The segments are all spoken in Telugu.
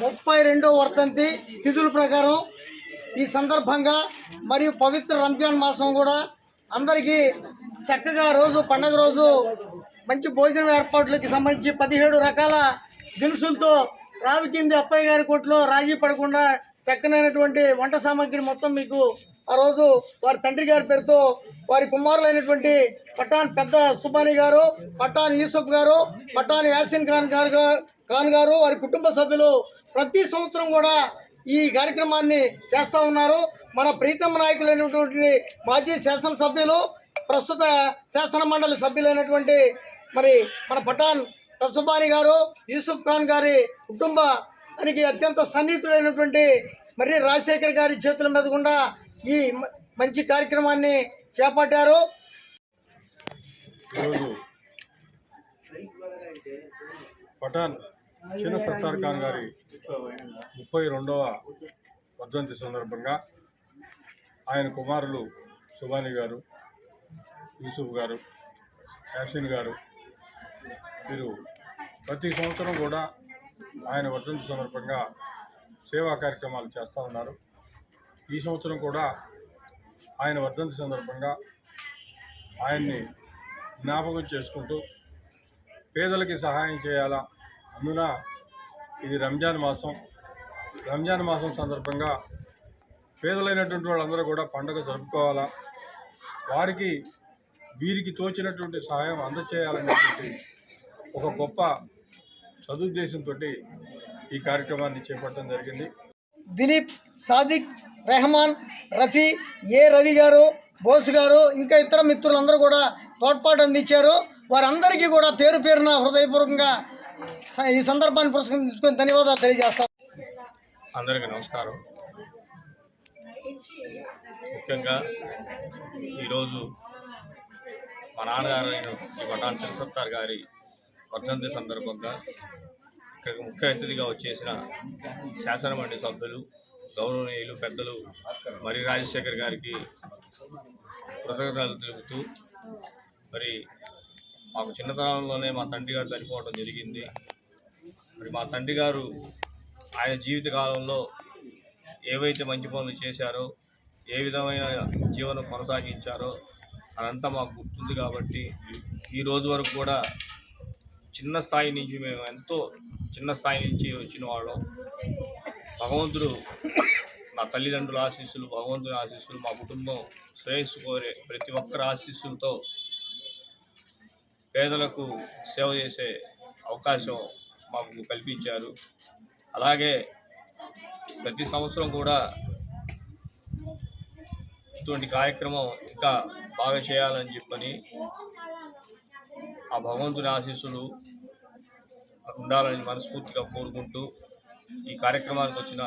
ముప్పై రెండో వర్తంతి తిథుల ప్రకారం ఈ సందర్భంగా మరియు పవిత్ర రంజాన్ మాసం కూడా అందరికీ చక్కగా రోజు పండగ రోజు మంచి భోజనం ఏర్పాట్లకి సంబంధించి పదిహేడు రకాల దినుసులతో రావి కింది అప్పయ్య గారి కొట్లో రాజీ పడకుండా చక్కనైనటువంటి వంట సామాగ్రి మొత్తం మీకు ఆ రోజు వారి తండ్రి గారి పేరుతో వారి కుమారులైనటువంటి పఠాన్ పెద్ద సుబాని గారు పఠాన్ యూసుఫ్ గారు పఠాన్ యాసిన్ ఖాన్ గారు ఖాన్ గారు వారి కుటుంబ సభ్యులు ప్రతి సంవత్సరం కూడా ఈ కార్యక్రమాన్ని చేస్తూ ఉన్నారు. మన ప్రీతమ నాయకులైనటువంటి మాజీ శాసనసభ్యులు ప్రస్తుత శాసన మండలి సభ్యులైనటువంటి మరి మన పఠాన్ తసుబాని గారు యూసుఫ్ ఖాన్ గారి కుటుంబానికి అత్యంత సన్నిహితుడైనటువంటి మరి రాజశేఖర్ గారి చేతుల మీద కూడా ఈ మ- మంచి కార్యక్రమాన్ని చేపట్టారు. పఠాన్ చిన్న సత్తార్ ఖాన్ గారి ముప్పై రెండవ వర్ధంతి సందర్భంగా ఆయన కుమారులు సుబాని గారు యూసుఫ్ గారు యాషిన్ గారు వీరు ప్రతి సంవత్సరం కూడా ఆయన వర్ధంతి సందర్భంగా సేవా కార్యక్రమాలు చేస్తూ ఉన్నారు. ఈ సంవత్సరం కూడా ఆయన వర్ధంతి సందర్భంగా ఆయన్ని జ్ఞాపకం చేసుకుంటూ పేదలకి సహాయం చేయాలా అందున ఇది రంజాన్ మాసం. రంజాన్ మాసం సందర్భంగా పేదలైనటువంటి వాళ్ళందరూ కూడా పండుగ జరుపుకోవాలా? వారికి వీరికి తోచినటువంటి సహాయం అందచేయాలనేటువంటి ఒక గొప్ప సదుద్దేశంతో ఈ కార్యక్రమాన్ని చేపట్టడం జరిగింది. దిలీప్ సాదిక్ రెహమాన్ రఫీ ఏ రవి గారు బోస్ గారు ఇంకా ఇతర మిత్రులందరూ కూడా తోడ్పాటు అందించారు. వారందరికీ కూడా పేరు పేరున హృదయపూర్వకంగా ఈ సందర్భాన్ని పురస్కరించుకొని ధన్యవాదాలు తెలియజేస్తాం అందరికీ నమస్కారం. ముఖ్యంగా ఈరోజు మా నాన్నగారు అయిన శ్రీ వటాన్ చంద్రసత్తార్ గారి వర్ధంతి సందర్భంగా ఇక్కడికి ముఖ్య అతిథిగా వచ్చేసిన శాసనమండలి సభ్యులు గౌరవనీయులు పెద్దలు మరి రాజశేఖర్ గారికి కృతజ్ఞతలు తెలుపుతూ మరి మాకు చిన్నతనంలోనే మా తండ్రి గారు చనిపోవడం జరిగింది. మరి మా తండ్రి గారు ఆయన జీవిత కాలంలో ఏవైతే మంచి పనులు చేశారో ఏ విధమైన జీవనం కొనసాగించారో అదంతా మాకు గుర్తుంది కాబట్టి ఈ రోజు వరకు కూడా చిన్న స్థాయి నుంచి మేము ఎంతో చిన్న స్థాయి నుంచి వచ్చిన వాళ్ళం. భగవంతుడు నా తల్లిదండ్రుల ఆశీస్సులు భగవంతుని ఆశీస్సులు మా కుటుంబం శ్రేయస్సు కోరే ప్రతి ఒక్కరి ఆశీస్సులతో పేదలకు సేవ చేసే అవకాశం మాకు కల్పించారు. అలాగే ప్రతి సంవత్సరం కూడా ఇటువంటి కార్యక్రమం ఇంకా బాగా చేయాలని చెప్పని ఆ భగవంతుని ఆశీస్సులు ఉండాలని మనస్ఫూర్తిగా కోరుకుంటూ ఈ కార్యక్రమానికి వచ్చిన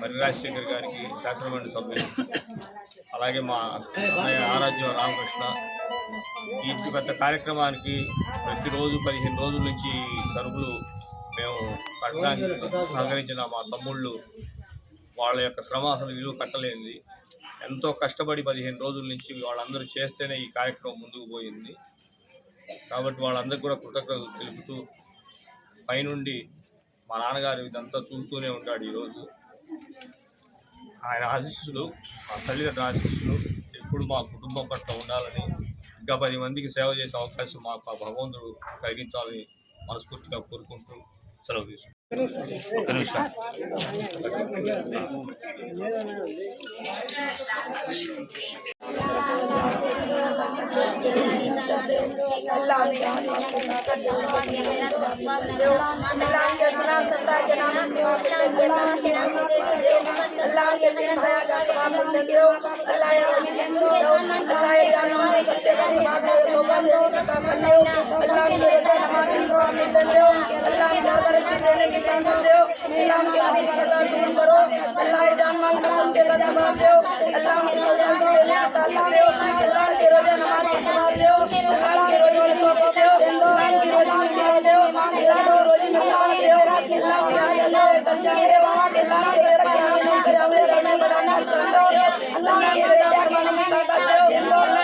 మరి రాజశేఖర్ గారికి శాసనమండలి సభ్యులు అలాగే మా ఆరాధ్యం రామకృష్ణ ఈ పెద్ద కార్యక్రమానికి ప్రతిరోజు పదిహేను రోజుల నుంచి సరుకులు మేము కట్టడానికి సహకరించిన మా తమ్ముళ్ళు వాళ్ళ యొక్క శ్రమ అసలు విలువ కట్టలేనిది. ఎంతో కష్టపడి పదిహేను రోజుల నుంచి వాళ్ళందరూ చేస్తేనే ఈ కార్యక్రమం ముందుకు పోయింది. కాబట్టి వాళ్ళందరికీ కూడా కృతజ్ఞతలు తెలుపుతూ పైనుండి మా నాన్నగారు ఇదంతా చూస్తూనే ఉంటాడు ఈరోజు. ఆయన ఆశీస్సులు మా తల్లిదండ్రుల ఆశీస్సులు ఎప్పుడు మా కుటుంబం పట్ల ఉండాలని ఇంకా పది మందికి సేవ చేసే అవకాశం మాకు ఆ భగవంతుడు కలిగించాలని మనస్ఫూర్తిగా కోరుకుంటూ సెలవు తీసుకుంటాం बाप मेरे तो बन हो के काम कर हो अल्लाह के लिए जान हमारे सुबह में लेते हो अल्लाह के दरबार से देने के काम करते हो नीलाम के आसी खता दूर करो अल्लाह जान मान कसम के कसम बनाते हो अल्लाह के रोजान को लेने का ताल्लुक दे अल्लाह के रोजान हमारे को संभाल दे अल्लाह के रोजान को सौंप दे अल्लाह के रोजान में डाल दे अल्लाह को रोजी में साथ दे अल्लाह के आगे कर जाए अल्लाह के दरबार में हम करावे में बढ़ाना करते हो अल्लाह के दरबार में हम करते हो